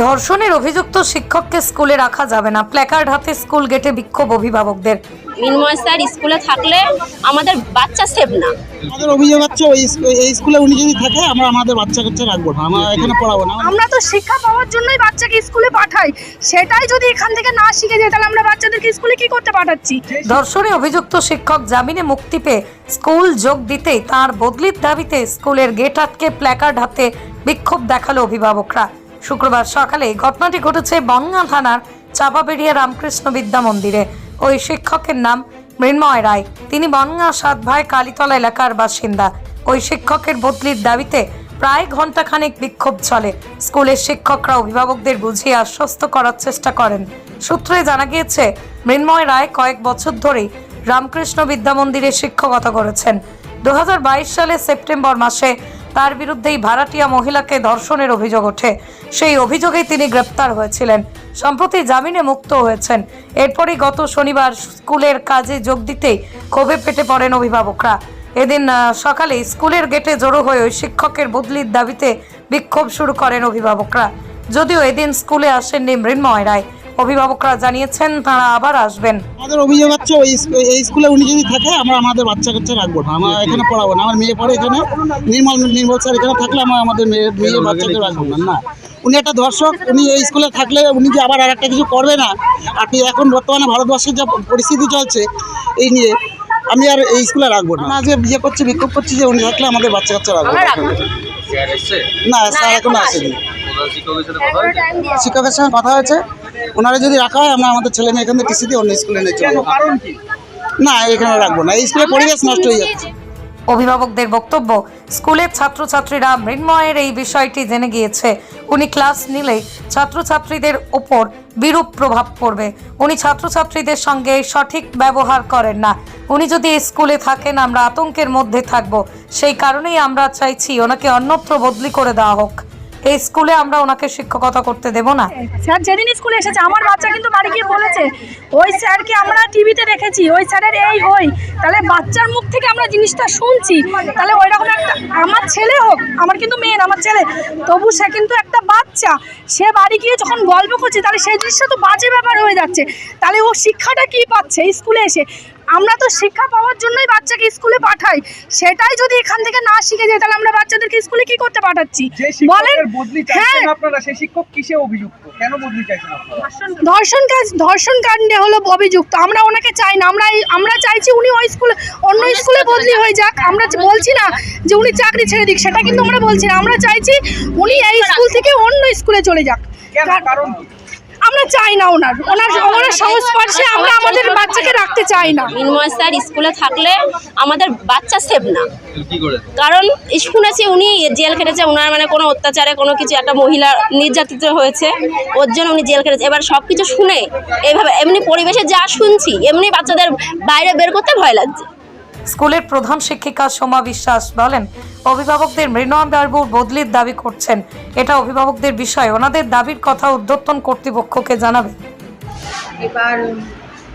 ধর্ষণের অভিযুক্ত শিক্ষককে স্কুলে রাখা যাবে না। প্ল্যাকার্ড হাতে স্কুল গেটে বিক্ষোভ অভিভাবকদের। মিনময় স্যার স্কুলে থাকলে আমাদের বাচ্চা সেভ না। আমাদের অভিযোগ হচ্ছে ওই এই স্কুলে উনি যদি থাকে আমরা আমাদের বাচ্চা কাচ্চা রাখব না আমরা এখানে পড়াবো না। আমরা তো শিক্ষা পাওয়ার জন্যই বাচ্চাকে স্কুলে পাঠাই। সেটাই যদি এখান থেকে না শিখে যায় তাহলে আমরা বাচ্চাদেরকে স্কুলে কি করতে পাঠাচ্ছি? ধর্ষণে অভিযুক্ত শিক্ষক জামিনে মুক্তি পেয়ে স্কুল যোগ দিতেই তার বদলির দাবিতে স্কুলের গেট আটকে প্ল্যাকার্ড হাতে বিক্ষোভ দেখাল অভিভাবকরা। শুক্রবার সকালে ঘটনাটি ঘটেছে বনগাঁ থানার চাপাবেড়িয়া রামকৃষ্ণ বিদ্যা মন্দিরে। ওই শিক্ষকের নাম মৃন্ময় রায়। তিনি বনগাঁ সাত ভাই কালীতলা এলাকার বাসিন্দা। ওই শিক্ষকের বদলির দাবিতে প্রায় ঘন্টাখানেক বিক্ষোভ চলে। স্কুলের শিক্ষকরা অভিভাবকদের বুঝিয়ে আশ্বস্ত করার চেষ্টা করেন। সূত্রে জানা গিয়েছে, মৃন্ময় রায় কয়েক বছর ধরেই রামকৃষ্ণ বিদ্যা মন্দিরে শিক্ষকতা করেছেন। দু হাজার বাইশ সালে সেপ্টেম্বর মাসে তার বিরুদ্ধেই ভাড়াটিয়া মহিলাকে ধর্ষণের অভিযোগ ওঠে। সেই অভিযোগেই তিনি গ্রেপ্তার হয়েছিলেন। সম্প্রতি জামিনে মুক্ত হয়েছেন। এরপরই গত শনিবার স্কুলের কাজে যোগ দিতেই ক্ষোভে পেটে পড়েন অভিভাবকরা। এদিন সকালে স্কুলের গেটে জড়ো হয়ে ওই শিক্ষকের বদলির দাবিতে বিক্ষোভ শুরু করেন অভিভাবকরা। যদিও এদিন স্কুলে আসেননি মৃন্ময় রায়। অভিভাবকরা জানিয়েছেন তারা আবার আসবেন। আমাদের অভিযোগ হচ্ছে ওই এই স্কুলে উনি যদি থাকে আমরা আমাদের বাচ্চা কাচ্চা রাখব না। আমরা এখানে পড়াবো না। আমার মেয়ে পড়ে এখানে। নির্মল নির্মল স্যার এখানে থাকলে আমরা আমাদের মেয়ে মেয়ে বাচ্চাকে রাখব না না। উনি একটা দর্শক উনি এই স্কুলে থাকলে উনি যে আবার আর একটা কিছু করবে না? আর কি এখন বর্তমানে ভারতবর্ষের যা পরিস্থিতি চলছে এই নিয়ে আমি আর এই স্কুলে রাখব না। যে বিয়ে করছি বিক্ষোভ করছি যে উনি থাকলে আমাদের বাচ্চা কাচ্চা রাখব। না। স্যার এখনও আসেনি। শিক্ষকের সঙ্গে কথা হয়েছে। ওনারা যদি রাখা হয় আমরা আমাদের ছেলে মেয়ে এখান থেকে টিসি দিয়ে অন্য স্কুলে নিয়ে চলে যাব। না এখানে রাখব না। এই স্কুলের পরিবেশ নষ্ট হয়ে যাচ্ছে। অভিভাবকদের বক্তব্য স্কুলের ছাত্রছাত্রীরা মৃন্ময়ের এই বিষয়টি জেনে গিয়েছে। উনি ক্লাস নিলে ছাত্রছাত্রীদের ওপর বিরূপ প্রভাব পড়বে। উনি ছাত্রছাত্রীদের সঙ্গে সঠিক ব্যবহার করেন না। উনি যদি স্কুলে থাকেন আমরা আতঙ্কের মধ্যে থাকব। সেই কারণেই আমরা চাইছি ওনাকে অন্যত্র বদলি করে দেওয়া হোক। এই স্কুলে আমরা ওনাকে শিক্ষকতা করতে দেব না। স্যার, যেদিন স্কুলে এসেছে, আমার বাচ্চা কিন্তু বাড়ি গিয়ে বলেছে, ওই স্যারকে আমরা টিভিতে দেখেছি, ওই স্যারের এই হই তাহলে বাচ্চার মুখ থেকে আমরা জিনিসটা শুনছি। তাহলে ওই রকম একটা, আমার ছেলে হোক, আমার কিন্তু মেয়ে আমার ছেলে, তবু সে কিন্তু একটা বাচ্চা। সে বাড়ি গিয়ে যখন গল্প করছে, তাহলে সেই জিনিসটা তো বাজে ব্যাপার হয়ে যাচ্ছে। তাহলে ও শিক্ষাটা কি পাচ্ছে স্কুলে এসে? আমরা তো শিক্ষা পাওয়ার জন্যই বাচ্চাকে স্কুলে পাঠাই। সেটাই যদি এখান থেকে না শিখে যায় তাহলে আমরা বাচ্চাদেরকে স্কুলে কি করতে পাঠাচ্ছি? বলেন বদলি হ্যাঁ। চাইছেন আপনারা সেই শিক্ষক কিসে অভিযুক্ত? কেন বদলি চাইছেন আপনারা? ধর্ষণ কাজ ধর্ষণ কাণ্ডে হলো অভিযুক্ত। আমরা ওনাকে চাই না আমরা এই- আমরা চাইছি উনি ওই স্কুলে অন্য স্কুলে বদলি হয়ে যাক। আমরা বলছি না যে উনি চাকরি ছেড়ে দিক সেটা কিন্তু আমরা বলছি না। আমরা চাইছি উনি এই স্কুল থেকে অন্য স্কুলে চলে যাক। কেন? কারণ কি? আমরা চাই না ওনার। ওনার ওনার সংস্পর্শে আমরা আমাদের বাচ্চাকে রাখতে চাই না। মিনময় স্যার স্কুলে থাকলে আমাদের বাচ্চা সেভ না। কারণ শুনেছি উনি জেল খেটেছে ওনার মানে কোনো অত্যাচারে কোনো কিছু একটা মহিলা নির্যাতিত হয়েছে ওর জন্য উনি জেল খেটেছে। এবার সব কিছু শুনে এইভাবে এমনি পরিবেশে যা শুনছি এমনি বাচ্চাদের বাইরে বের করতে ভয় লাগছে। স্কুলের প্রধান শিক্ষিকা সোমা বিশ্বাস বলেন, অভিভাবকদের মৃণাল বাবুর বদলির দাবি করছেন। এটা অভিভাবকদের বিষয়। ওনাদের দাবির কথা উদ্যোতন কর্তৃপক্ষকে জানাবে এবার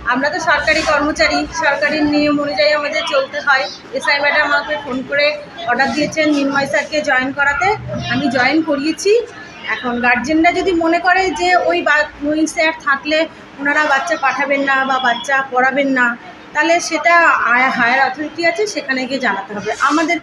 আমরা তো সরকারি কর্মচারী সরকারি নিয়ম অনুযায়ী আমাদের চলতে হয়। এসআই ম্যাডাম আমাকে ফোন করে অর্ডার দিয়েছেন নির্ময় স্যারকে জয়েন করাতে। আমি জয়েন করিয়েছি। এখন গার্জেনরা যদি মনে করে যে ওই বা- ওই স্যার থাকলে ওনারা বাচ্চা পাঠাবেন না বা বাচ্চা পড়াবেন না তাহলে সেটা হায়ার অথরিটি আছে সেখানে গিয়ে জানাতে হবে। আমাদের